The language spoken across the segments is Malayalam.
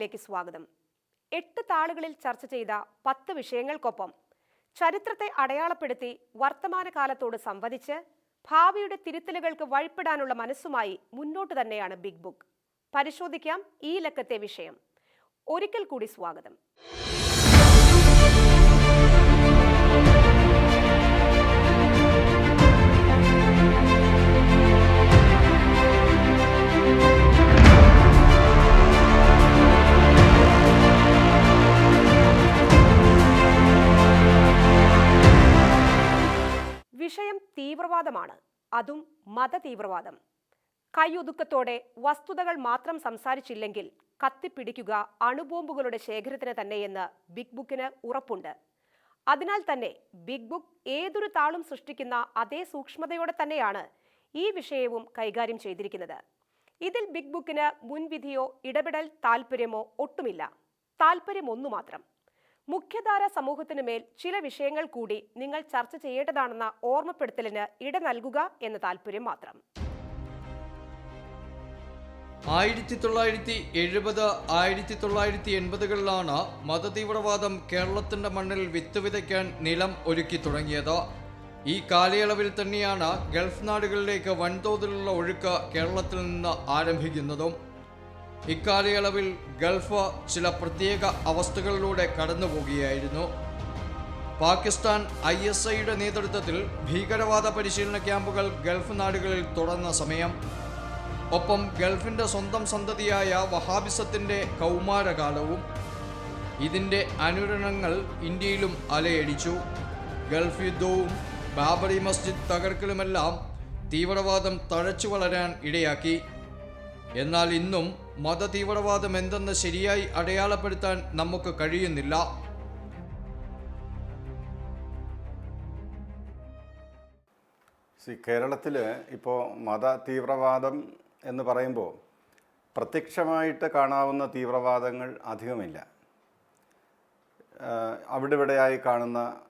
താളിലേക്ക് സ്വാഗതം. എട്ട് താളുകളിൽ ചർച്ച ചെയ്ത പത്ത് വിഷയങ്ങൾക്കൊപ്പം ചരിത്രത്തെ അടയാളപ്പെടുത്തി വർത്തമാനകാലത്തോട് സംവദിച്ച് ഭാവിയുടെ തിരുത്തലുകൾക്ക് വഴിപ്പെടാനുള്ള മനസ്സുമായി മുന്നോട്ട് തന്നെയാണ് ബിഗ് ബുക്ക്. പരിശോധിക്കാം ഈ ലക്കത്തെ വിഷയം. ഒരിക്കൽ കൂടി സ്വാഗതം. വിഷയം തീവ്രവാദമാണ്. അതും മതതീവ്രവാദം. കൈയൊതുക്കത്തോടെ വസ്തുതകൾ മാത്രം സംസാരിച്ചില്ലെങ്കിൽ കത്തിപ്പിടിക്കുക അണുബോംബുകളുടെ ശേഖരത്തിന് തന്നെയെന്ന് ബിഗ് ബുക്കിന് ഉറപ്പുണ്ട്. അതിനാൽ തന്നെ ബിഗ് ബുക്ക് ഏതൊരു താളും സൃഷ്ടിക്കുന്ന അതേ സൂക്ഷ്മതയോടെ തന്നെയാണ് ഈ വിഷയവും കൈകാര്യം ചെയ്തിരിക്കുന്നത്. ഇതിൽ ബിഗ് ബുക്കിന് മുൻവിധിയോ ഇടപെടൽ താല്പര്യമോ ഒട്ടുമില്ല. താല്പര്യം ഒന്നു മാത്രം മുഖ്യധാര സമൂഹത്തിനു മേൽ ചില വിഷയങ്ങൾ കൂടി നിങ്ങൾ ചർച്ച ചെയ്യേണ്ടതാണെന്ന ഓർമ്മപ്പെടുത്തലിന് ഇട നൽകുക എന്ന താല്പര്യം മാത്രം. ആയിരത്തി തൊള്ളായിരത്തി എഴുപത് ആയിരത്തി തൊള്ളായിരത്തി എൺപതുകളിലാണ് മതതീവ്രവാദം കേരളത്തിന്റെ മണ്ണിൽ വിത്ത് വിതയ്ക്കാൻ നിലം ഒരുക്കി തുടങ്ങിയത്. ഈ കാലയളവിൽ തന്നെയാണ് ഗൾഫ് നാടുകളിലേക്ക് വൻതോതിലുള്ള ഒഴുക്ക് കേരളത്തിൽ നിന്ന് ആരംഭിക്കുന്നതും. ഇക്കാലയളവിൽ ഗൾഫ് ചില പ്രത്യേക അവസ്ഥകളിലൂടെ കടന്നുപോകുകയായിരുന്നു. പാകിസ്ഥാൻ ഐ എസ് ഐയുടെ നേതൃത്വത്തിൽ ഭീകരവാദ പരിശീലന ക്യാമ്പുകൾ ഗൾഫ് നാടുകളിൽ തുടർന്ന സമയം. ഒപ്പം ഗൾഫിന്റെ സ്വന്തം സന്തതിയായ വഹാബിസത്തിന്റെ കൗമാരകാലവും ഇതിന്റെ അനുരണങ്ങൾ ഇന്ത്യയിലും അലയടിച്ചു. ഗൾഫ് യുദ്ധവും ബാബറി മസ്ജിദ് തകർക്കലുമെല്ലാം തീവ്രവാദം തഴച്ചു വളരാൻ ഇടയാക്കി. എന്നാൽ ഇന്നും മതതീവ്രവാദം എന്തെന്ന് ശരിയായി അടയാളപ്പെടുത്താൻ നമുക്ക് കഴിയുന്നില്ല. കേരളത്തിൽ ഇപ്പോൾ മത തീവ്രവാദം എന്ന് പറയുമ്പോൾ പ്രത്യക്ഷമായിട്ട് കാണാവുന്ന തീവ്രവാദങ്ങൾ അധികമില്ല. അവിടെ ഇവിടെയായി കാണുന്ന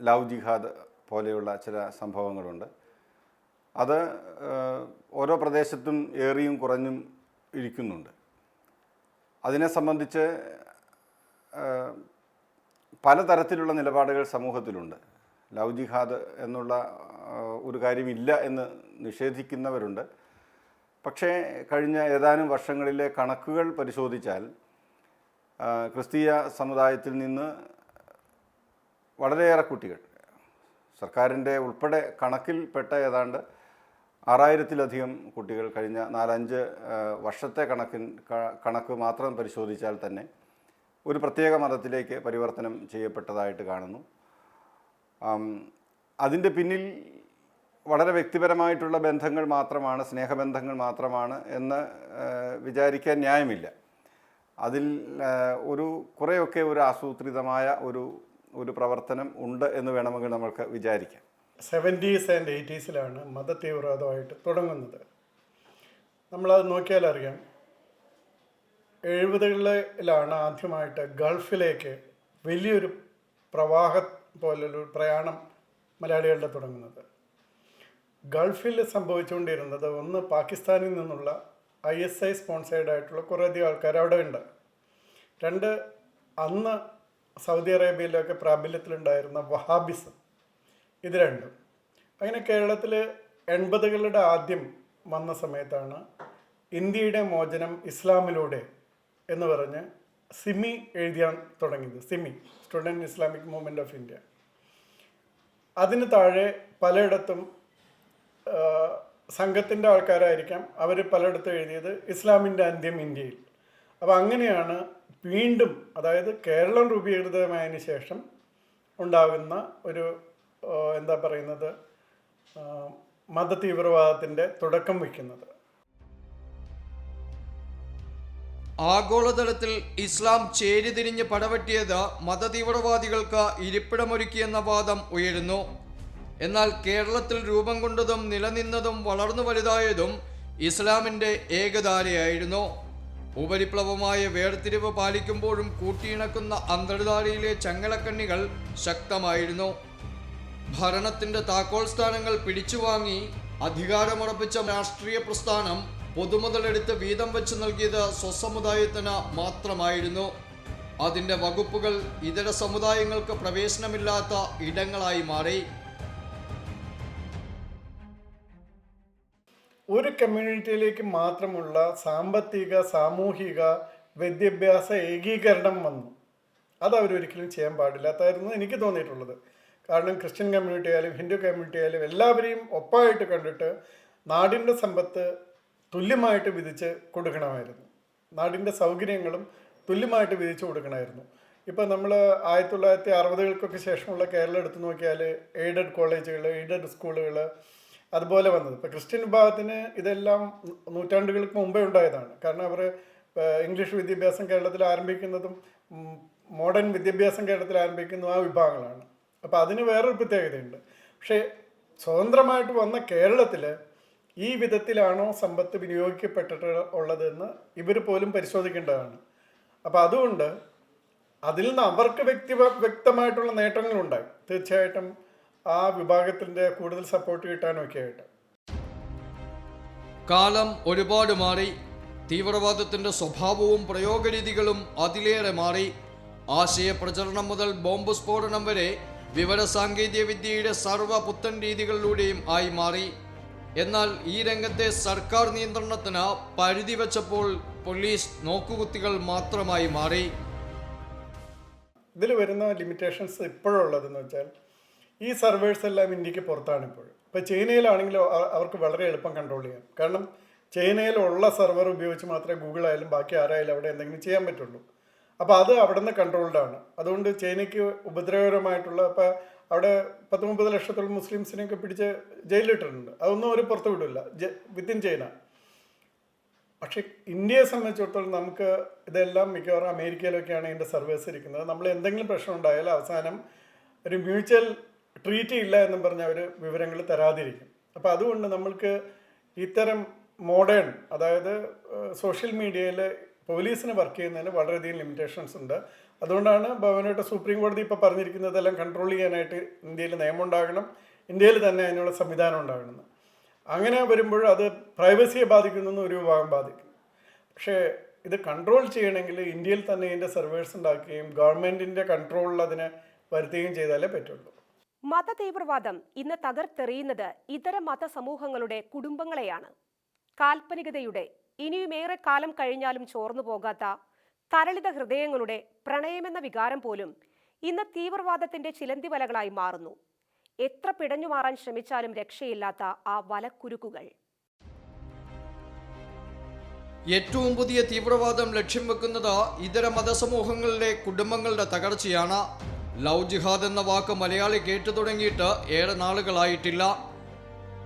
ലവ് ജിഹാദ് പോലെയുള്ള ചില സംഭവങ്ങളുണ്ട്. അത് ഓരോ പ്രദേശത്തും ഏറിയും കുറഞ്ഞും ഇരിക്കുന്നുണ്ട്. അതിനെ സംബന്ധിച്ച് പലതരത്തിലുള്ള നിലപാടുകൾ സമൂഹത്തിലുണ്ട്. ലവ് ജിഹാദ് എന്നുള്ള ഒരു കാര്യമില്ല എന്ന് നിഷേധിക്കുന്നവരുണ്ട്. പക്ഷേ കഴിഞ്ഞ ഏതാനും വർഷങ്ങളിലെ കണക്കുകൾ പരിശോധിച്ചാൽ ക്രിസ്തീയ സമുദായത്തിൽ നിന്ന് വളരെയേറെ കുട്ടികൾ സർക്കാരിന്റെ ഉൾപ്പെടെ കണക്കിൽപ്പെട്ട ഏതാണ്ട് ആറായിരത്തിലധികം കുട്ടികൾ കഴിഞ്ഞ നാലഞ്ച് വർഷത്തെ കണക്കിൻ കണക്ക് മാത്രം പരിശോധിച്ചാൽ തന്നെ ഒരു പ്രത്യേക മതത്തിലേക്ക് പരിവർത്തനം ചെയ്യപ്പെട്ടതായിട്ട് കാണുന്നു. അതിന്റെ പിന്നിൽ വളരെ വ്യക്തിപരമായിട്ടുള്ള ബന്ധങ്ങൾ മാത്രമാണ് സ്നേഹബന്ധങ്ങൾ മാത്രമാണ് എന്ന് വിചാരിക്കാൻ ന്യായമില്ല. അതിൽ ഒരു കുറേയൊക്കെ ഒരു ആസൂത്രിതമായ ഒരു ഒരു പ്രവർത്തനം ഉണ്ട് എന്ന് വേണമെങ്കിൽ നമ്മൾക്ക് വിചാരിക്കാം. സെവന്റീസ് ആൻഡ് എയ്റ്റീസിലാണ് മതതീവ്രവാദമായിട്ട് തുടങ്ങുന്നത്. നമ്മളത് നോക്കിയാലറിയാം. എഴുപതുകളിലാണ് ആദ്യമായിട്ട് ഗൾഫിലേക്ക് വലിയൊരു പ്രവാഹ പോലൊരു പ്രയാണം മലയാളികളുടെ തുടങ്ങുന്നത്. ഗൾഫിൽ സംഭവിച്ചുകൊണ്ടിരുന്നത് ഒന്ന് പാകിസ്ഥാനിൽ നിന്നുള്ള ഐ എസ് ഐ സ്പോൺസേഡ് ആയിട്ടുള്ള കുറേയധികം ആൾക്കാർ അവിടെ ഉണ്ട് രണ്ട് അന്ന് സൗദി അറേബ്യയിലൊക്കെ പ്രാബല്യത്തിലുണ്ടായിരുന്ന വഹാബിസം ഇത് രണ്ടും. അങ്ങനെ കേരളത്തിൽ എൺപതുകളുടെ ആദ്യം വന്ന സമയത്താണ് ഇന്ത്യയുടെ മോചനം ഇസ്ലാമിലൂടെ എന്ന് പറഞ്ഞ് സിമി എഴുതിയാൻ തുടങ്ങിയത്. SIMI student Islamic movement of India അതിന് താഴെ പലയിടത്തും സംഘത്തിന്റെ ആൾക്കാരായിരിക്കാം അവർ പലയിടത്തും എഴുതിയത് ഇസ്ലാമിന്റെ അന്ത്യം ഇന്ത്യയിൽ. അപ്പോൾ അങ്ങനെയാണ് വീണ്ടും അതായത് കേരളം രൂപീകൃതമായതിനു ശേഷം ഉണ്ടാകുന്ന ഒരു എന്താ പറയുന്നത്? മത മതതീവ്രവാദത്തിന്റെ തുടക്കം വയ്ക്കുന്നത്. ആഗോളതലത്തിൽ ഇസ്ലാം ചേരിതിരിഞ്ഞ് പടവെട്ടിയത് മതതീവ്രവാദികൾക്ക് ഇരിപ്പിടമൊരുക്കിയെന്ന വാദം ഉയരുന്നു. എന്നാൽ കേരളത്തിൽ രൂപം കൊണ്ടതും നിലനിന്നതും വളർന്നു വലുതായതും ഇസ്ലാമിന്റെ ഏകധാരയായിരുന്നു. ഉപരിപ്ലവമായ വേർതിരിവ് പാലിക്കുമ്പോഴും കൂട്ടിയിണക്കുന്ന അന്തർധാരയിലെ ചങ്ങലക്കണ്ണികൾ ശക്തമായിരുന്നു. ഭരണത്തിന്റെ താക്കോൽ സ്ഥാനങ്ങൾ പിടിച്ചുവാങ്ങി അധികാരമുറപ്പിച്ച രാഷ്ട്രീയ പ്രസ്ഥാനം പൊതുമുതലെടുത്ത് വീതം വെച്ച് നൽകിയത് സ്വസമുദായത്തിന് മാത്രമായിരുന്നു. അതിന്റെ വകുപ്പുകൾ ഇതര സമുദായങ്ങൾക്ക് പ്രവേശനമില്ലാത്ത ഇടങ്ങളായി മാറി. ഒരു കമ്മ്യൂണിറ്റിയിലേക്ക് മാത്രമുള്ള സാമ്പത്തിക സാമൂഹിക വിദ്യാഭ്യാസ ഏകീകരണം വന്നു. അത് അവരൊരിക്കലും ചെയ്യാൻ പാടില്ലാത്തായിരുന്നു എനിക്ക് തോന്നിയിട്ടുള്ളത്. കാരണം ക്രിസ്ത്യൻ കമ്മ്യൂണിറ്റി ആയാലും ഹിന്ദു കമ്മ്യൂണിറ്റി ആയാലും എല്ലാവരെയും ഒപ്പായിട്ട് കണ്ടിട്ട് നാടിന്റെ സമ്പത്ത് തുല്യമായിട്ട് വിധിച്ച് കൊടുക്കണമായിരുന്നു. നാടിന്റെ സൗകര്യങ്ങളും തുല്യമായിട്ട് വിധിച്ച് കൊടുക്കണമായിരുന്നു. ഇപ്പോൾ നമ്മൾ ആയിരത്തി തൊള്ളായിരത്തി അറുപതുകൾക്കൊക്കെ ശേഷമുള്ള കേരളം എടുത്തു നോക്കിയാൽ എയ്ഡഡ് കോളേജുകൾ എയ്ഡഡ് സ്കൂളുകൾ അതുപോലെ വന്നത്. ഇപ്പോൾ ക്രിസ്ത്യൻ വിഭാഗത്തിന് ഇതെല്ലാം നൂറ്റാണ്ടുകൾക്ക് മുമ്പേ ഉണ്ടായതാണ്. കാരണം അവർ ഇംഗ്ലീഷ് വിദ്യാഭ്യാസം കേരളത്തിൽ ആരംഭിക്കുന്നതും മോഡേൺ വിദ്യാഭ്യാസം കേരളത്തിൽ ആരംഭിക്കുന്നതും ആ വിഭാഗങ്ങളാണ്. അപ്പോൾ അതിന് വേറൊരു പ്രത്യേകതയുണ്ട്. പക്ഷേ സ്വതന്ത്രമായിട്ട് വന്ന കേരളത്തിൽ ഈ വിധത്തിലാണോ സമ്പത്ത് വിനിയോഗിക്കപ്പെട്ടിട്ട് ഉള്ളതെന്ന് ഇവർ പോലും പരിശോധിക്കേണ്ടതാണ്. അപ്പോൾ അതുകൊണ്ട് അതിൽ നിന്ന് അവർക്ക് വ്യക്തി വ്യക്തമായിട്ടുള്ള നേട്ടങ്ങളുണ്ടായി. തീർച്ചയായിട്ടും ആ വിഭാഗത്തിന്റെ കൂടുതൽ സപ്പോർട്ട് കിട്ടാനൊക്കെ ആയിട്ട് കാലം ഒരുപാട് മാറി തീവ്രവാദത്തിന്റെ സ്വഭാവവും പ്രയോഗരീതികളും അതിലേറെ മാറി. ആശയപ്രചരണം മുതൽ ബോംബ് സ്ഫോടനം വരെ വിവര സാങ്കേതിക വിദ്യയുടെ സർവ പുത്തൻ രീതികളിലൂടെയും ആയി മാറി. എന്നാൽ ഈ രംഗത്തെ സർക്കാർ നിയന്ത്രണത്തിന് പരിധി വെച്ചപ്പോൾ പോലീസ് നോക്കുകുത്തികൾ മാത്രമായി മാറി. ഇതിൽ വരുന്ന ലിമിറ്റേഷൻസ് ഇപ്പോഴുള്ളതെന്ന് വെച്ചാൽ ഈ സർവേഴ്സ് എല്ലാം ഇന്ത്യയ്ക്ക് പുറത്താണ് ഇപ്പോൾ. ഇപ്പോൾ ചൈനയിലാണെങ്കിലും അവർക്ക് വളരെ എളുപ്പം കൺട്രോൾ ചെയ്യാം. കാരണം ചൈനയിലുള്ള സർവർ ഉപയോഗിച്ച് മാത്രമേ ഗൂഗിൾ ആയാലും ബാക്കി ആരായാലും അവിടെ എന്തെങ്കിലും ചെയ്യാൻ പറ്റുള്ളൂ. അപ്പോൾ അത് അവിടെ നിന്ന് കൺട്രോൾഡ് ആണ്. അതുകൊണ്ട് ചൈനയ്ക്ക് ഉപദ്രവകരമായിട്ടുള്ള അപ്പോൾ അവിടെ പത്ത് മുപ്പത് ലക്ഷത്തോളം മുസ്ലിംസിനെയൊക്കെ പിടിച്ച് ജയിലിലിട്ടിട്ടുണ്ട്. അതൊന്നും അവർ പുറത്തു വിടില്ല. വിത്തിൻ ചൈന പക്ഷേ ഇന്ത്യയെ സംബന്ധിച്ചിടത്തോളം നമുക്ക് ഇതെല്ലാം മിക്കവാറും അമേരിക്കയിലൊക്കെയാണ് ഇതിന്റെ സർവീസ് ഇരിക്കുന്നത്. നമ്മൾ എന്തെങ്കിലും പ്രശ്നം ഉണ്ടായാൽ അവസാനം ഒരു മ്യൂച്വൽ ട്രീറ്റ് ഇല്ല എന്നും പറഞ്ഞ് അവർ വിവരങ്ങൾ തരാതിരിക്കും. അപ്പോൾ അതുകൊണ്ട് നമ്മൾക്ക് ഇത്തരം മോഡേൺ അതായത് സോഷ്യൽ മീഡിയയിൽ പോലീസിന് വർക്ക് ചെയ്യുന്നതിന് വളരെയധികം ലിമിറ്റേഷൻസ് ഉണ്ട്. അതുകൊണ്ടാണ് ഭവനായിട്ട് സുപ്രീം കോടതി ഇപ്പോൾ പറഞ്ഞിരിക്കുന്നതെല്ലാം കൺട്രോൾ ചെയ്യാനായിട്ട് ഇന്ത്യയിൽ നിയമം ഉണ്ടാകണം ഇന്ത്യയിൽ തന്നെ അതിനുള്ള സംവിധാനം ഉണ്ടാകണമെന്ന് അങ്ങനെ വരുമ്പോൾ അത് പ്രൈവസിയെ ബാധിക്കുന്നു ഒരു വിഭാഗം ബാധിക്കും. പക്ഷേ ഇത് കൺട്രോൾ ചെയ്യണമെങ്കിൽ ഇന്ത്യയിൽ തന്നെ ഇതിന്റെ സർവേഴ്സ് ഉണ്ടാക്കുകയും ഗവൺമെന്റിന്റെ കൺട്രോളിൽ അതിനെ വരുത്തുകയും ചെയ്താലേ പറ്റുള്ളൂ. മതതീവ്രവാദം ഇന്ന് തകർത്തെറിയുന്നത് ഇതര മത സമൂഹങ്ങളുടെ കുടുംബങ്ങളെയാണ്. കാൽപ്പനികതയുടെ ഇനിയുമേറെ കാലം കഴിഞ്ഞാലും ചോർന്നു പോകാത്ത തരളിത ഹൃദയങ്ങളുടെ പ്രണയമെന്ന വികാരം പോലും ഇന്ന് തീവ്രവാദത്തിന്റെ ചിലന്തി വലകളായി മാറുന്നു. എത്ര പിടഞ്ഞു മാറാൻ ശ്രമിച്ചാലും രക്ഷയില്ലാത്ത ആ വലക്കുരുക്കുകൾ. ഏറ്റവും പുതിയ തീവ്രവാദം ലക്ഷ്യം വെക്കുന്നത് ഇതര മതസമൂഹങ്ങളിലെ കുടുംബങ്ങളുടെ തകർച്ചയാണ്. ലവ് ജിഹാദ് എന്ന വാക്ക് മലയാളി കേട്ടു തുടങ്ങിയിട്ട് ഏറെ നാളുകളായിട്ടില്ല.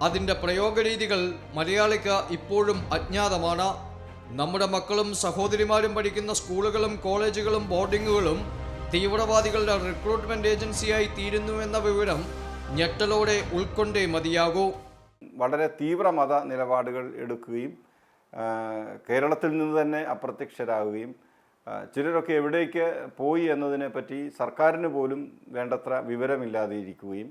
അതിന്റെ പ്രയോഗരീതികൾ മലയാളിക്ക് ഇപ്പോഴും അജ്ഞാതമാണ്. നമ്മുടെ മക്കളും സഹോദരിമാരും പഠിക്കുന്ന സ്കൂളുകളും കോളേജുകളും ബോർഡിങ്ങുകളും തീവ്രവാദികളുടെ റിക്രൂട്ട്മെന്റ് ഏജൻസിയായി തീരുന്നു എന്ന വിവരം ഞെട്ടലോടെ ഉൾക്കൊണ്ടേ മതിയാകൂ. വളരെ തീവ്ര മത നിലപാടുകൾ എടുക്കുകയും കേരളത്തിൽ നിന്ന് തന്നെ അപ്രത്യക്ഷരാകുകയും ചിലരൊക്കെ എവിടേക്ക് പോയി എന്നതിനെ പറ്റി സർക്കാരിന് പോലും വേണ്ടത്ര വിവരമില്ലാതെ ഇരിക്കുകയും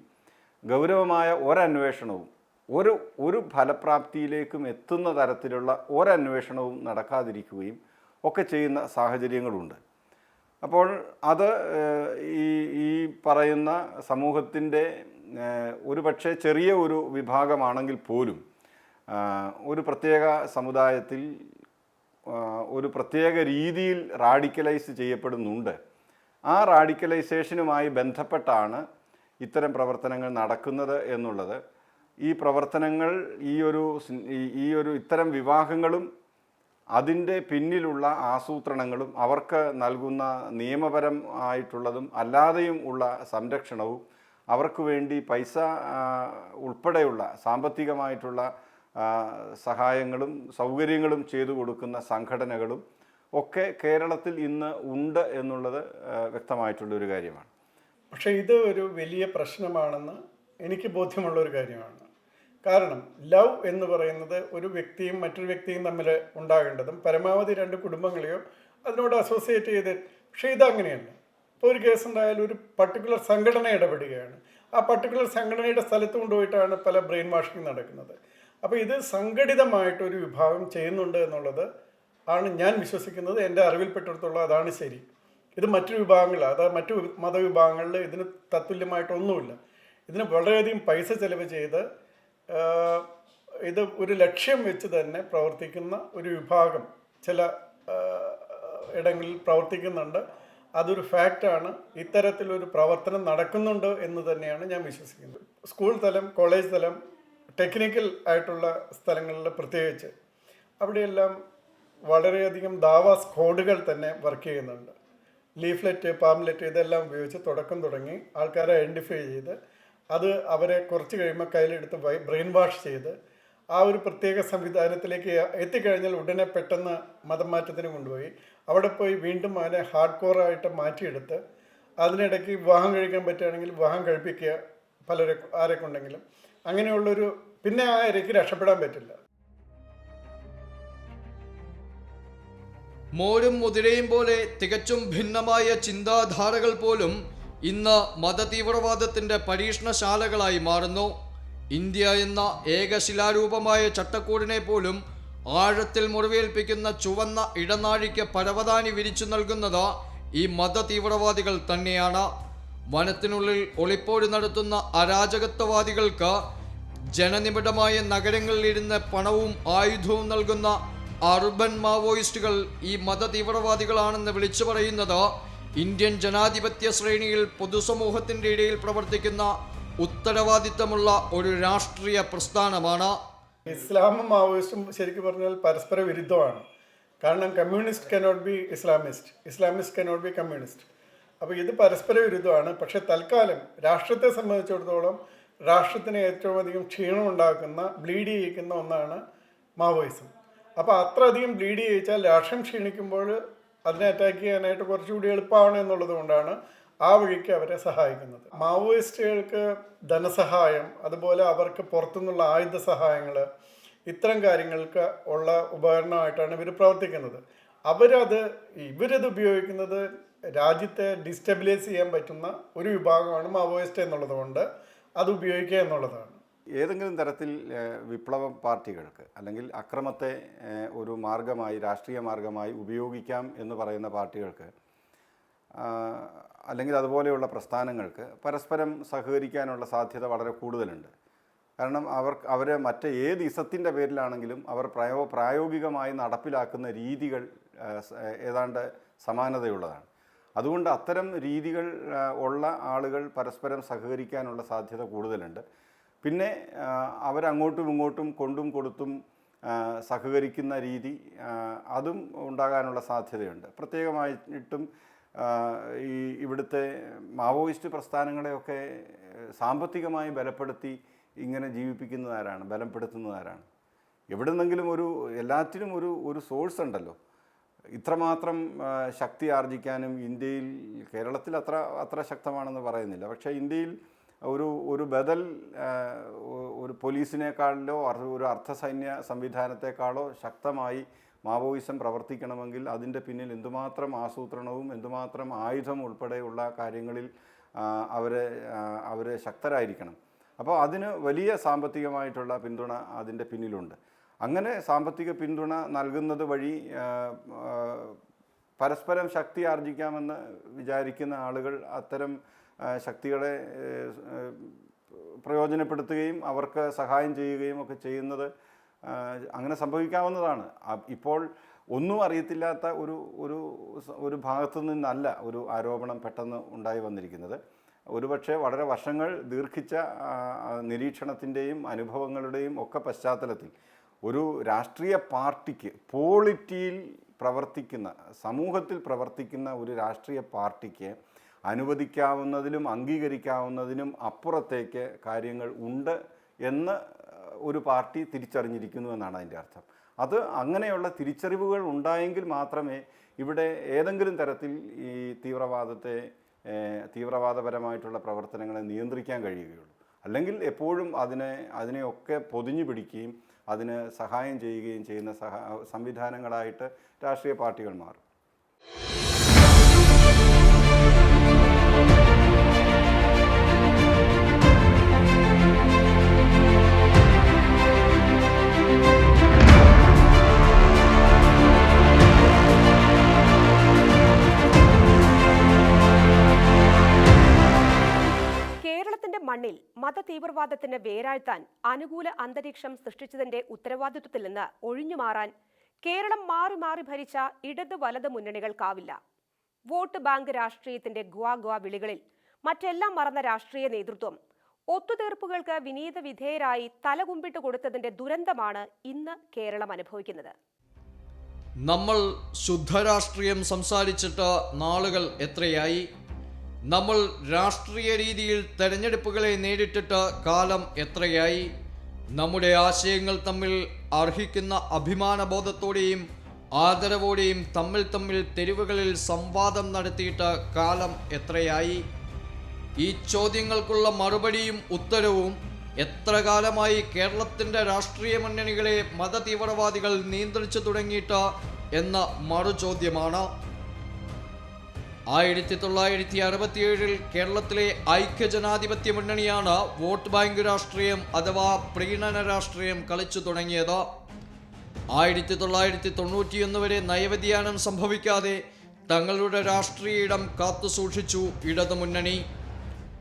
ഗൗരവമായ ഒരന്വേഷണവും ഒരു ഒരു ഫലപ്രാപ്തിയിലേക്കും എത്തുന്ന തരത്തിലുള്ള ഒരന്വേഷണവും നടക്കാതിരിക്കുകയും ഒക്കെ ചെയ്യുന്ന സാഹചര്യങ്ങളുണ്ട്. അപ്പോൾ അത് ഈ ഈ പറയുന്ന സമൂഹത്തിന്റെ ഒരു പക്ഷേ ചെറിയ ഒരു വിഭാഗമാണെങ്കിൽ പോലും ഒരു പ്രത്യേക സമുദായത്തിൽ ഒരു പ്രത്യേക രീതിയിൽ റാഡിക്കലൈസ് ചെയ്യപ്പെടുന്നുണ്ട്. ആ റാഡിക്കലൈസേഷനുമായി ബന്ധപ്പെട്ടാണ് ഇത്തരം പ്രവർത്തനങ്ങൾ നടക്കുന്നത് എന്നുള്ളത്. ഈ പ്രവർത്തനങ്ങൾ ഈ ഒരു ഈ- ഒരു ഇത്തരം വിവാഹങ്ങളും അതിന്റെ പിന്നിലുള്ള ആസൂത്രണങ്ങളും അവർക്ക് നൽകുന്ന നിയമപരം ആയിട്ടുള്ളതും അല്ലാതെയും ഉള്ള സംരക്ഷണവും അവർക്ക് വേണ്ടി പൈസ ഉൾപ്പെടെയുള്ള സാമ്പത്തികമായിട്ടുള്ള സഹായങ്ങളും സൗകര്യങ്ങളും ചെയ്തു കൊടുക്കുന്ന സംഘടനകളും ഒക്കെ കേരളത്തിൽ ഇന്ന് ഉണ്ട് എന്നുള്ളത് വ്യക്തമായിട്ടുള്ള ഒരു കാര്യമാണ്. പക്ഷേ ഇത് ഒരു വലിയ പ്രശ്നമാണെന്ന് എനിക്ക് ബോധ്യമുള്ള ഒരു കാര്യമാണ്. കാരണം ലവ് എന്ന് പറയുന്നത് ഒരു വ്യക്തിയും മറ്റൊരു വ്യക്തിയും തമ്മിൽ ഉണ്ടാകേണ്ടതും പരമാവധി രണ്ട് കുടുംബങ്ങളെയോ അതിനോട് അസോസിയേറ്റ് ചെയ്ത് പക്ഷേ ഇതങ്ങനെയല്ല. ഇപ്പോൾ ഒരു കേസ് ഉണ്ടായാലും ഒരു പർട്ടിക്കുലർ സംഘടന ഇടപെടുകയാണ്. ആ പർട്ടിക്കുലർ സംഘടനയുടെ സ്ഥലത്ത് കൊണ്ടുപോയിട്ടാണ് പല ബ്രെയിൻ വാഷിംഗ് നടക്കുന്നത്. അപ്പോൾ ഇത് സംഘടിതമായിട്ടൊരു വിഭാഗം ചെയ്യുന്നുണ്ട് എന്നുള്ളത് ആണ് ഞാൻ വിശ്വസിക്കുന്നത്. എന്റെ അറിവിൽപ്പെട്ടിടത്തോളം അതാണ് ശരി. ഇത് മറ്റു വിഭാഗങ്ങൾ അതായത് മറ്റു മതവിഭാഗങ്ങളിൽ ഇതിന് തത്തുല്യമായിട്ടൊന്നുമില്ല. ഇതിന് വളരെയധികം പൈസ ചെലവ് ചെയ്ത് ഇത് ഒരു ലക്ഷ്യം വെച്ച് തന്നെ പ്രവർത്തിക്കുന്ന ഒരു വിഭാഗം ചില ഇടങ്ങളിൽ പ്രവർത്തിക്കുന്നുണ്ട്. അതൊരു ഫാക്റ്റാണ്. ഇത്തരത്തിലൊരു പ്രവർത്തനം നടക്കുന്നുണ്ട് എന്ന് തന്നെയാണ് ഞാൻ വിശ്വസിക്കുന്നത്. സ്കൂൾ തലം കോളേജ് തലം ടെക്നിക്കൽ ആയിട്ടുള്ള സ്ഥലങ്ങളിൽ പ്രത്യേകിച്ച്. അവിടെയെല്ലാം വളരെയധികം ദാവ സ്കോഡുകൾ തന്നെ വർക്ക് ചെയ്യുന്നുണ്ട്. ലീഫ്ലെറ്റ് പാംലെറ്റ് ഇതെല്ലാം ഉപയോഗിച്ച് തുടക്കം തുടങ്ങി. ആൾക്കാരെ ഐഡന്റിഫൈ ചെയ്ത് അത് അവരെ കുറച്ച് കഴിയുമ്പോൾ കയ്യിലെടുത്ത് ബ്രെയിൻ വാഷ് ചെയ്ത് ആ ഒരു പ്രത്യേക സംവിധാനത്തിലേക്ക് എത്തിക്കഴിഞ്ഞാൽ ഉടനെ പെട്ടെന്ന് മതം മാറ്റത്തിന് കൊണ്ടുപോയി. അവിടെ പോയി വീണ്ടും അതിനെ ഹാർഡ് കോറായിട്ട് മാറ്റിയെടുത്ത് അതിനിടയ്ക്ക് വിവാഹം കഴിക്കാൻ പറ്റുകയാണെങ്കിൽ വിവാഹം കഴിപ്പിക്കുക പലരെ ആരെ കൊണ്ടെങ്കിലും അങ്ങനെയുള്ളൊരു പിന്നെ ആ ഇരയ്ക്ക് രക്ഷപ്പെടാൻ പറ്റില്ല. മോരും മുതിരയും പോലെ തികച്ചും ഭിന്നമായ ചിന്താധാരകൾ പോലും ഇന്ന് മതതീവ്രവാദത്തിന്റെ പരീക്ഷണശാലകളായി മാറുന്നു. ഇന്ത്യ എന്ന ഏകശിലാരൂപമായ ചട്ടക്കൂടിനെ പോലും ആഴത്തിൽ മുറിവേൽപ്പിക്കുന്ന ചുവന്ന ഇടനാഴിക്ക് പരവതാനി വിരിച്ചു നൽകുന്നത് ഈ മതതീവ്രവാദികൾ തന്നെയാണ്. വനത്തിനുള്ളിൽ ഒളിപ്പോഴി നടത്തുന്ന അരാജകത്വവാദികൾക്ക് ജനനിബിഡമായ നഗരങ്ങളിലിരുന്ന് പണവും ആയുധവും നൽകുന്ന അർബൻ മാവോയിസ്റ്റുകൾ ഈ മതതീവ്രവാദികളാണെന്ന് വിളിച്ചു പറയുന്നത് ഇന്ത്യൻ ജനാധിപത്യ ശ്രേണിയിൽ പൊതുസമൂഹത്തിന്റെ ഇടയിൽ പ്രവർത്തിക്കുന്ന ഉത്തരവാദിത്തമുള്ള ഒരു രാഷ്ട്രീയ പ്രസ്ഥാനമാണ്. ഇസ്ലാമും മാവോയിസ്റ്റും ശരിക്കും പറഞ്ഞാൽ പരസ്പര വിരുദ്ധമാണ്. കാരണം communist cannot be Islamist Islamist cannot be communist അപ്പോൾ ഇത് പരസ്പര വിരുദ്ധമാണ്. പക്ഷെ തൽക്കാലം രാഷ്ട്രത്തെ സംബന്ധിച്ചിടത്തോളം രാഷ്ട്രത്തിന് ഏറ്റവും അധികം ക്ഷീണം ഉണ്ടാക്കുന്ന ബ്ലീഡ് ചെയ്യിക്കുന്ന ഒന്നാണ് മാവോയിസം. അപ്പോൾ അത്രയധികം ബ്ലീഡ് ചെയ്യിച്ചാൽ രാഷ്ട്രം ക്ഷീണിക്കുമ്പോൾ അതിനെ അറ്റാക്ക് ചെയ്യാനായിട്ട് കുറച്ചുകൂടി എളുപ്പമാണ് എന്നുള്ളത് കൊണ്ടാണ് ആ വഴിക്ക് അവരെ സഹായിക്കുന്നത്. മാവോയിസ്റ്റുകൾക്ക് ധനസഹായം അതുപോലെ അവർക്ക് പുറത്തുനിന്നുള്ള ആയുധ സഹായങ്ങൾ ഇത്തരം കാര്യങ്ങൾക്ക് ഉള്ള ഉപകരണമായിട്ടാണ് ഇവർ പ്രവർത്തിക്കുന്നത്. അവരത് ഇവരത് ഉപയോഗിക്കുന്നത് രാജ്യത്തെ ഡിസ്റ്റബിലൈസ് ചെയ്യാൻ പറ്റുന്ന ഒരു വിഭാഗമാണ് മാവോയിസ്റ്റ് എന്നുള്ളത് കൊണ്ട് അത് ഉപയോഗിക്കുക എന്നുള്ളതാണ്. ഏതെങ്കിലും തരത്തിൽ വിപ്ലവ പാർട്ടികൾക്ക് അല്ലെങ്കിൽ അക്രമത്തെ ഒരു മാർഗമായി രാഷ്ട്രീയ മാർഗമായി ഉപയോഗിക്കാം എന്ന് പറയുന്ന പാർട്ടികൾക്ക് അല്ലെങ്കിൽ അതുപോലെയുള്ള പ്രസ്ഥാനങ്ങൾക്ക് പരസ്പരം സഹകരിക്കാനുള്ള സാധ്യത വളരെ കൂടുതലുണ്ട്. കാരണം അവർ അവർ മറ്റ് ഏത് ഇസത്തിന്റെ പേരിലാണെങ്കിലും അവർ പ്രയോ പ്രായോഗികമായി നടപ്പിലാക്കുന്ന രീതികൾ ഏതാണ്ട് സമാനതയുള്ളതാണ്. അതുകൊണ്ട് അത്തരം രീതികൾ ഉള്ള ആളുകൾ പരസ്പരം സഹകരിക്കാനുള്ള സാധ്യത കൂടുതലുണ്ട്. പിന്നെ അവരങ്ങോട്ടും ഇങ്ങോട്ടും കൊണ്ടും കൊടുത്തും സഹകരിക്കുന്ന രീതി അതും ഉണ്ടാകാനുള്ള സാധ്യതയുണ്ട്. പ്രത്യേകമായിട്ടും ഈ ഇവിടുത്തെ മാവോയിസ്റ്റ് പ്രസ്ഥാനങ്ങളെയൊക്കെ സാമ്പത്തികമായി ബലപ്പെടുത്തി ഇങ്ങനെ ജീവിപ്പിക്കുന്നതാരാണ് ബലപ്പെടുത്തുന്നതാരാണ്? എവിടെ നിന്നെങ്കിലും ഒരു എല്ലാറ്റിനും ഒരു ഒരു സോഴ്സ് ഉണ്ടല്ലോ. ഇത്രമാത്രം ശക്തി ആർജിക്കാനും ഇന്ത്യയിൽ കേരളത്തിൽ അത്ര അത്ര ശക്തമാണെന്ന് പറയുന്നില്ല. പക്ഷേ ഇന്ത്യയിൽ ഒരു ഒരു ബദൽ ഒരു പോലീസിനേക്കാളിലോ ഒരു അർദ്ധസൈന്യ സംവിധാനത്തെക്കാളോ ശക്തമായി മാവോയിസം പ്രവർത്തിക്കണമെങ്കിൽ അതിന്റെ പിന്നിൽ എന്തുമാത്രം ആസൂത്രണവും എന്തുമാത്രം ആയുധം ഉൾപ്പെടെയുള്ള കാര്യങ്ങളിൽ അവരെ അവർ ശക്തരായിരിക്കണം. അപ്പോൾ അതിന് വലിയ സാമ്പത്തികമായിട്ടുള്ള പിന്തുണ അതിന്റെ പിന്നിലുണ്ട്. അങ്ങനെ സാമ്പത്തിക പിന്തുണ നൽകുന്നത് വഴി പരസ്പരം ശക്തി ആർജിക്കാമെന്ന് വിചാരിക്കുന്ന ആളുകൾ അത്തരം ശക്തികളെ പ്രയോജനപ്പെടുത്തുകയും അവർക്ക് സഹായം ചെയ്യുകയും ഒക്കെ ചെയ്യുന്നത് അങ്ങനെ സംഭവിക്കാവുന്നതാണ്. ഇപ്പോൾ ഒന്നും അറിയത്തില്ലാത്ത ഒരു ഒരു ഒരു ഭാഗത്തു നിന്നല്ല ഒരു ആരോപണം പെട്ടെന്ന് ഉണ്ടായി വന്നിരിക്കുന്നത്. ഒരുപക്ഷെ വളരെ വർഷങ്ങൾ ദീർഘിച്ച നിരീക്ഷണത്തിന്റെയും അനുഭവങ്ങളുടെയും ഒക്കെ പശ്ചാത്തലത്തിൽ ഒരു രാഷ്ട്രീയ പാർട്ടിക്ക് പോളിറ്റിയിൽ പ്രവർത്തിക്കുന്ന സമൂഹത്തിൽ പ്രവർത്തിക്കുന്ന ഒരു രാഷ്ട്രീയ പാർട്ടിക്ക് അനുവദിക്കാവുന്നതിലും അംഗീകരിക്കാവുന്നതിനും അപ്പുറത്തേക്ക് കാര്യങ്ങൾ ഉണ്ട് എന്ന് ഒരു പാർട്ടി തിരിച്ചറിഞ്ഞിരിക്കുന്നു എന്നാണ് അതിന്റെ അർത്ഥം. അത് അങ്ങനെയുള്ള തിരിച്ചറിവുകൾ ഉണ്ടായെങ്കിൽ മാത്രമേ ഇവിടെ ഏതെങ്കിലും തരത്തിൽ ഈ തീവ്രവാദത്തെ തീവ്രവാദപരമായിട്ടുള്ള പ്രവർത്തനങ്ങളെ നിയന്ത്രിക്കാൻ കഴിയുകയുള്ളൂ. അല്ലെങ്കിൽ എപ്പോഴും അതിനെ അതിനെയൊക്കെ പൊതിഞ്ഞു പിടിക്കുകയും അതിന് സഹായം ചെയ്യുകയും ചെയ്യുന്ന സഹ സംവിധാനങ്ങളായിട്ട് രാഷ്ട്രീയ പാർട്ടികൾ മാറും. മണ്ണിൽ മതതീവ്രവാദത്തിന് വേരാഴ്ത്താൻ അനുകൂല അന്തരീക്ഷം സൃഷ്ടിച്ചതിന്റെ ഉത്തരവാദിത്വത്തിൽ നിന്ന് ഒഴിഞ്ഞുമാറാൻ കേരളം മാറി മാറി ഭരിച്ച ഇടത് വലത് മുന്നണികൾക്കാവില്ല. വോട്ട് ബാങ്ക് രാഷ്ട്രീയത്തിന്റെ ഗ്വാ ഗ്വാ വിളികളിൽ മറ്റെല്ലാം മറന്ന രാഷ്ട്രീയ നേതൃത്വം ഒത്തുതീർപ്പുകൾക്ക് വിനീത വിധേയരായി തലകുമ്പിട്ട് കൊടുത്തതിന്റെ ദുരന്തമാണ് ഇന്ന് കേരളം അനുഭവിക്കുന്നത്. നമ്മൾ ശുദ്ധരാഷ്ട്രീയം സംസാരിച്ചിട്ട് നാളുകൾ എത്രയായി? നമ്മൾ രാഷ്ട്രീയ രീതിയിൽ തെരഞ്ഞെടുപ്പുകളെ നേരിട്ടിട്ട് കാലം എത്രയായി? നമ്മുടെ ആശയങ്ങൾ തമ്മിൽ അർഹിക്കുന്ന അഭിമാനബോധത്തോടെയും ആദരവോടെയും തമ്മിൽ തമ്മിൽ തെരുവുകളിൽ സംവാദം നടത്തിയിട്ട് കാലം എത്രയായി? ഈ ചോദ്യങ്ങൾക്കുള്ള മറുപടിയും ഉത്തരവും എത്ര കാലമായി കേരളത്തിന്റെ രാഷ്ട്രീയ മുന്നണികളെ മതതീവ്രവാദികൾ നിയന്ത്രിച്ചു തുടങ്ങിയിട്ട് എന്ന മറുചോദ്യമാണ്. ആയിരത്തി തൊള്ളായിരത്തി അറുപത്തിയേഴിൽ കേരളത്തിലെ ഐക്യജനാധിപത്യ മുന്നണിയാണ് വോട്ട് ബാങ്ക് രാഷ്ട്രീയം അഥവാ പ്രീണന രാഷ്ട്രീയം കളിച്ചു തുടങ്ങിയത്. ആയിരത്തി തൊള്ളായിരത്തി തൊണ്ണൂറ്റിയൊന്ന് വരെ നയവ്യതിയാനം സംഭവിക്കാതെ തങ്ങളുടെ രാഷ്ട്രീയ ഇടം കാത്തു സൂക്ഷിച്ചു ഇടതുമുന്നണി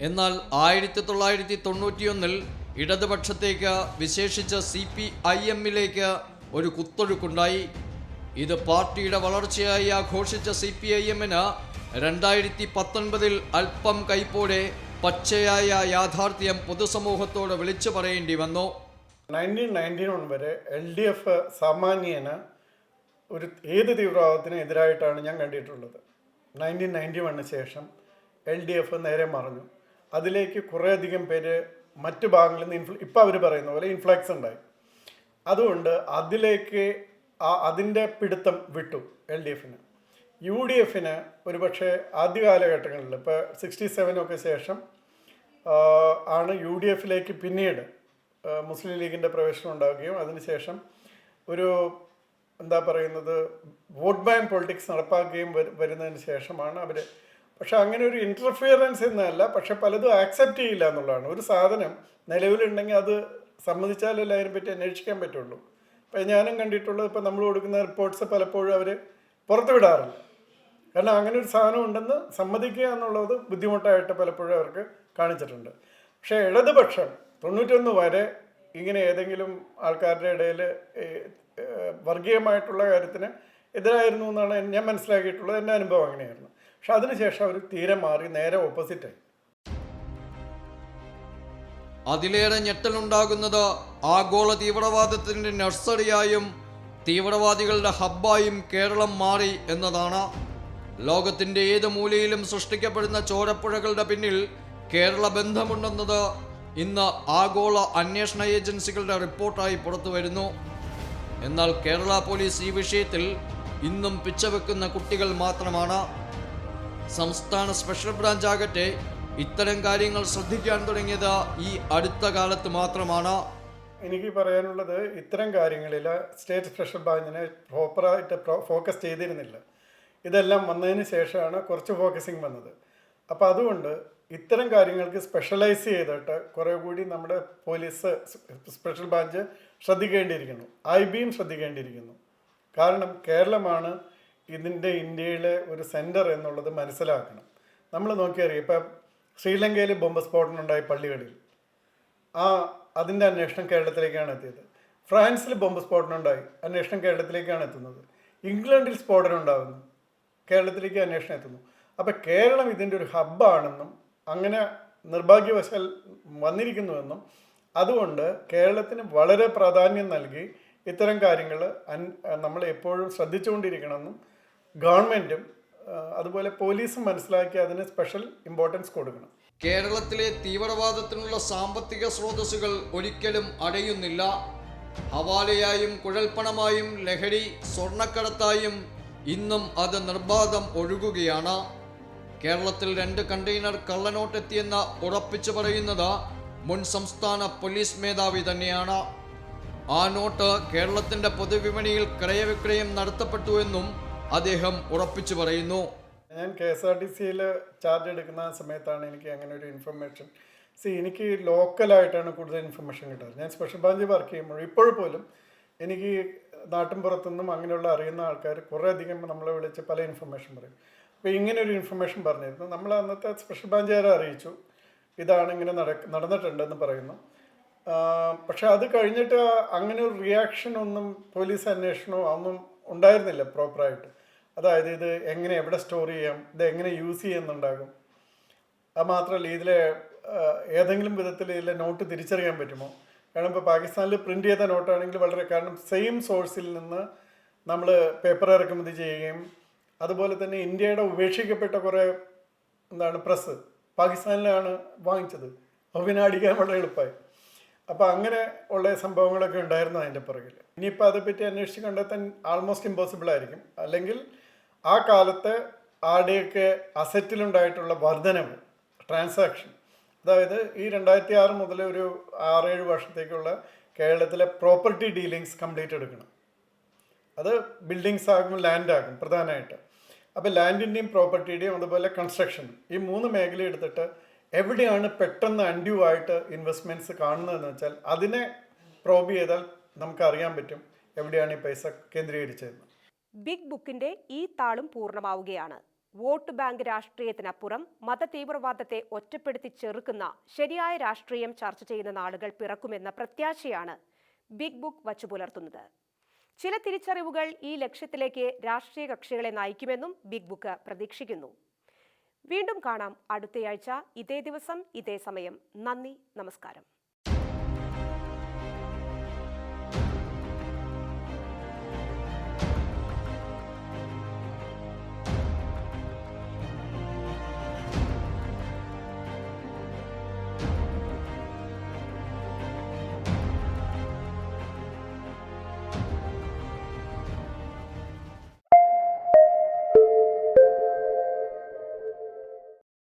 എന്നാൽ ആയിരത്തി തൊള്ളായിരത്തി തൊണ്ണൂറ്റിയൊന്നിൽ ഇടതുപക്ഷത്തേക്ക് വിശേഷിച്ച് സി പി ഐ എമ്മിലേക്ക് ഒരു കുത്തൊഴുക്കുണ്ടായി. ഇത് പാർട്ടിയുടെ വളർച്ചയായി ആഘോഷിച്ച സി പി ഐ എമ്മിന് രണ്ടായിരത്തി പത്തൊൻപതിൽ അല്പം കൈപ്പോടെ പച്ചയായ യാഥാർത്ഥ്യം പൊതുസമൂഹത്തോട് വിളിച്ചു പറയേണ്ടി വന്നു. നയന്റീൻ നയന്റി വൺ വരെ എൽ ഡി എഫ് സാമാന്യേന ഒരു ഏത് തീവ്രവാദത്തിന് എതിരായിട്ടാണ് ഞാൻ കണ്ടിട്ടുള്ളത്. നയന്റീൻ നയന്റി വണ്ണിന് ശേഷം എൽ ഡി എഫ് നേരെ മറഞ്ഞു. അതിലേക്ക് കുറേയധികം പേര് മറ്റു ഭാഗങ്ങളിൽ നിന്ന് ഇൻഫ്ലു ഇപ്പം അവർ പറയുന്ന പോലെ ഇൻഫ്ലക്സ് ഉണ്ടായി. അതുകൊണ്ട് അതിലേക്ക് ആ അതിന്റെ പിടുത്തം വിട്ടു എൽ ഡി എഫിന്. യു ഡി എഫിന് ഒരുപക്ഷെ ആദ്യ കാലഘട്ടങ്ങളിൽ ഇപ്പോൾ സിക്സ്റ്റി സെവനൊക്കെ ശേഷം ആണ് യു ഡി എഫിലേക്ക് പിന്നീട് മുസ്ലിം ലീഗിന്റെ പ്രവേശനം ഉണ്ടാവുകയും അതിനുശേഷം ഒരു എന്താ പറയുന്നത് വോട്ട് ബാങ്ക് പൊളിറ്റിക്സ് നടപ്പാക്കുകയും വരു- വരുന്നതിന് ശേഷമാണ് അവർ പക്ഷെ അങ്ങനെ ഒരു ഇന്റർഫിയറൻസ് എന്നല്ല പക്ഷെ പലതും ആക്സെപ്റ്റ് ചെയ്യില്ല എന്നുള്ളതാണ്. ഒരു സാധനം നിലവിലുണ്ടെങ്കിൽ അത് സമ്മതിച്ചാലല്ലേ അതിനെപ്പറ്റി അന്വേഷിക്കാൻ പറ്റുള്ളൂ. ഇപ്പം ഞാനും കണ്ടിട്ടുള്ളത് ഇപ്പം നമ്മൾ കൊടുക്കുന്ന റിപ്പോർട്ട്സ് പലപ്പോഴും അവർ പുറത്തു വിടാറില്ല കാരണം അങ്ങനെ ഒരു സാധനം ഉണ്ടെന്ന് സമ്മതിക്കുക എന്നുള്ളത് ബുദ്ധിമുട്ടായിട്ട് പലപ്പോഴും അവർക്ക് കാണിച്ചിട്ടുണ്ട്. പക്ഷേ ഇടതുപക്ഷം തൊണ്ണൂറ്റൊന്ന് വരെ ഇങ്ങനെ ഏതെങ്കിലും ആൾക്കാരുടെ ഇടയിൽ വർഗീയമായിട്ടുള്ള കാര്യത്തിന് എതിരായിരുന്നു എന്നാണ് ഞാൻ മനസ്സിലാക്കിയിട്ടുള്ളത്. എന്റെ അനുഭവം അങ്ങനെയായിരുന്നു. പക്ഷെ അതിനുശേഷം അവർ തീരെ മാറി നേരെ ഓപ്പോസിറ്റായി അതിലേറെ ഞെട്ടലുണ്ടാകുന്നത് ആഗോള തീവ്രവാദത്തിന്റെ നഴ്സറിയായും തീവ്രവാദികളുടെ ഹബ്ബായും കേരളം മാറി എന്നതാണ് ലോകത്തിന്റെ ഏത് മൂലയിലും സൃഷ്ടിക്കപ്പെടുന്ന ചോരപ്പുഴകളുടെ പിന്നിൽ കേരള ബന്ധമുണ്ടെന്നത് ഇന്ന് ആഗോള അന്വേഷണ ഏജൻസികളുടെ റിപ്പോർട്ടായി പുറത്തു വരുന്നു. എന്നാൽ കേരള പോലീസ് ഈ വിഷയത്തിൽ ഇന്നും പിച്ചവെക്കുന്ന കുട്ടികൾ മാത്രമാണ്. സംസ്ഥാന സ്പെഷ്യൽ ബ്രാഞ്ച് ആകട്ടെ ഇത്തരം കാര്യങ്ങൾ ശ്രദ്ധിക്കാൻ തുടങ്ങിയത് ഈ അടുത്ത കാലത്ത് മാത്രമാണ്. എനിക്ക് പറയാനുള്ളത് ഇത്തരം കാര്യങ്ങളിൽ സ്റ്റേറ്റ് സ്പെഷ്യൽ ബ്രാഞ്ചിനെ പ്രോപ്പറായിട്ട് ഫോക്കസ് ചെയ്തിരുന്നില്ല. ഇതെല്ലാം വന്നതിന് ശേഷമാണ് കുറച്ച് ഫോക്കസിങ് വന്നത്. അപ്പോൾ അതുകൊണ്ട് ഇത്തരം കാര്യങ്ങൾക്ക് സ്പെഷ്യലൈസ് ചെയ്തിട്ട് കുറേ കൂടി നമ്മുടെ പോലീസ് സ്പെഷ്യൽ ബ്രാഞ്ച് ശ്രദ്ധിക്കേണ്ടിയിരിക്കുന്നു. ഐ ബിയും ശ്രദ്ധിക്കേണ്ടിയിരിക്കുന്നു. കാരണം കേരളമാണ് ഇതിന്റെ ഇന്ത്യയിലെ ഒരു സെന്റർ എന്നുള്ളത് മനസ്സിലാക്കണം. നമ്മൾ നോക്കിയറിയാം? ഇപ്പം ശ്രീലങ്കയിൽ ബോംബ് സ്ഫോടനമുണ്ടായി പള്ളികളിൽ. ആ അതിന്റെ അന്വേഷണം കേരളത്തിലേക്കാണ് എത്തിയത്. ഫ്രാൻസിൽ ബോംബ് സ്ഫോടനം ഉണ്ടായി അന്വേഷണം കേരളത്തിലേക്കാണ് എത്തുന്നത്. ഇംഗ്ലണ്ടിൽ സ്ഫോടനം ഉണ്ടാകുന്നു കേരളത്തിലേക്ക് അന്വേഷണം എത്തുന്നു. അപ്പോൾ കേരളം ഇതിന്റെ ഒരു ഹബ്ബാണെന്നും അങ്ങനെ നിർഭാഗ്യവശാൽ വന്നിരിക്കുന്നുവെന്നും അതുകൊണ്ട് കേരളത്തിന് വളരെ പ്രാധാന്യം നൽകി ഇത്തരം കാര്യങ്ങൾ നമ്മൾ എപ്പോഴും ശ്രദ്ധിച്ചുകൊണ്ടിരിക്കണമെന്നും ഗവൺമെന്റും അതുപോലെ പോലീസും മനസ്സിലാക്കി അതിന് സ്പെഷ്യൽ ഇമ്പോർട്ടൻസ് കൊടുക്കണം. കേരളത്തിലെ തീവ്രവാദത്തിനുള്ള സാമ്പത്തിക സ്രോതസ്സുകൾ ഒരിക്കലും അടയുന്നില്ല. ഹവാലയായും കുഴൽപ്പണമായും ലഹരി സ്വർണക്കടത്തായും ഇന്നും അത് നിർബാധം ഒഴുകുകയാണ്. കേരളത്തിൽ രണ്ട് കണ്ടെയ്നർ കള്ളനോട്ടെത്തിയെന്ന് ഉറപ്പിച്ചു പറയുന്നത് മുൻ സംസ്ഥാന പോലീസ് മേധാവി തന്നെയാണ്. ആ നോട്ട് കേരളത്തിന്റെ പൊതുവിപണിയിൽ ക്രയവിക്രയം നടത്തപ്പെട്ടു എന്നും അദ്ദേഹം ഉറപ്പിച്ചു പറയുന്നു. ഞാൻ കെ എസ് ആർ ടി സിയിൽ ചാർജ് എടുക്കുന്ന സമയത്താണ് എനിക്ക് അങ്ങനെ ഒരു ഇൻഫർമേഷൻ. സി എനിക്ക് ലോക്കലായിട്ടാണ് കൂടുതൽ ഇൻഫർമേഷൻ കിട്ടുന്നത് ഞാൻ സ്പെഷ്യൽ ബ്രാഞ്ചിൽ വർക്ക് ചെയ്യുമ്പോൾ ഇപ്പോഴും പോലും എനിക്ക് നാട്ടിൻ പുറത്തുനിന്നും അങ്ങനെയുള്ള അറിയുന്ന ആൾക്കാർ കുറേ അധികം നമ്മളെ വിളിച്ച് പല ഇൻഫർമേഷൻ പറയും. അപ്പോൾ ഇങ്ങനെ ഒരു ഇൻഫർമേഷൻ പറഞ്ഞിരുന്നു. നമ്മൾ അന്നത്തെ സ്പെഷ്യൽ ബ്രാഞ്ചുകാരെ അറിയിച്ചു. ഇതാണ് ഇങ്ങനെ നടക്ക നടന്നിട്ടുണ്ടെന്ന് പറയുന്നു. പക്ഷെ അത് കഴിഞ്ഞിട്ട് അങ്ങനെ ഒരു റിയാക്ഷൻ ഒന്നും പോലീസ് അന്വേഷണമോ ഒന്നും ഉണ്ടായിരുന്നില്ല പ്രോപ്പറായിട്ട് അതായത് ഇത് എങ്ങനെ എവിടെ സ്റ്റോർ ചെയ്യാം ഇത് എങ്ങനെ യൂസ് ചെയ്യുന്നുണ്ടാകും. അത് മാത്രമല്ല ഇതിലെ ഏതെങ്കിലും വിധത്തിൽ ഇതിലെ നോട്ട് തിരിച്ചറിയാൻ പറ്റുമോ? കാരണം ഇപ്പോൾ പാകിസ്ഥാനിൽ പ്രിന്റ് ചെയ്ത നോട്ടാണെങ്കിൽ വളരെ കാരണം സെയിം സോഴ്സിൽ നിന്ന് നമ്മൾ പേപ്പർ ഇറക്കുമതി ചെയ്യുകയും അതുപോലെ തന്നെ ഇന്ത്യയുടെ ഉപേക്ഷിക്കപ്പെട്ട കുറേ എന്താണ് പ്രസ് പാകിസ്ഥാനിലാണ് വാങ്ങിച്ചത്. അപ്പോൾ പിന്നെ അടിക്കാൻ വളരെ എളുപ്പമായി. അപ്പോൾ അങ്ങനെ ഉള്ള സംഭവങ്ങളൊക്കെ ഉണ്ടായിരുന്നു അതിന്റെ പുറകിൽ ഇനിയിപ്പോൾ അതേപ്പറ്റി അന്വേഷിച്ച് കണ്ടെത്താൻ ആൾമോസ്റ്റ് ഇമ്പോസിബിൾ ആയിരിക്കും. അല്ലെങ്കിൽ ആ കാലത്ത് ആരുടെയൊക്കെ അസറ്റിലുണ്ടായിട്ടുള്ള വർധനവ് ട്രാൻസാക്ഷൻ അതായത് ഈ രണ്ടായിരത്തി ആറ് മുതൽ ഒരു ആറേഴ് വർഷത്തേക്കുള്ള കേരളത്തിലെ പ്രോപ്പർട്ടി ഡീലിങ്സ് കംപ്ലീറ്റ് എടുക്കണം. അത് ബിൽഡിങ്സ് ആകും ലാൻഡ് ആകും പ്രധാനമായിട്ട്. അപ്പോൾ ലാൻഡിന്റെയും പ്രോപ്പർട്ടിയുടെയും അതുപോലെ കൺസ്ട്രക്ഷൻ ഈ മൂന്ന് മേഖല എടുത്തിട്ട് എവിടെയാണ് പെട്ടെന്ന് അൻഡ്യൂ ആയിട്ട് ഇൻവെസ്റ്റ്മെന്റ്സ് കാണുന്നതെന്ന് വെച്ചാൽ അതിനെ പ്രോബ് ചെയ്താൽ നമുക്കറിയാൻ പറ്റും എവിടെയാണ് ഈ പൈസ കേന്ദ്രീകരിച്ചതെന്ന്. ബിഗ് ബുക്കിന്റെ ഈ താളും പൂർണമാവുകയാണ്. വോട്ട് ബാങ്ക് രാഷ്ട്രീയത്തിനപ്പുറം മതതീവ്രവാദത്തെ ഒറ്റപ്പെടുത്തി ചെറുക്കുന്ന ശരിയായ രാഷ്ട്രീയം ചർച്ച ചെയ്യുന്ന നാളുകൾ പിറക്കുമെന്ന പ്രത്യാശയാണ് ബിഗ് ബുക്ക് വച്ചു പുലർത്തുന്നത്. ചില തിരിച്ചറിവുകൾ ഈ ലക്ഷ്യത്തിലേക്ക് രാഷ്ട്രീയ കക്ഷികളെ നയിക്കുമെന്നും ബിഗ് ബുക്ക് പ്രതീക്ഷിക്കുന്നു. വീണ്ടും കാണാം അടുത്തയാഴ്ച ഇതേ ദിവസം ഇതേ സമയം. നന്ദി നമസ്കാരം.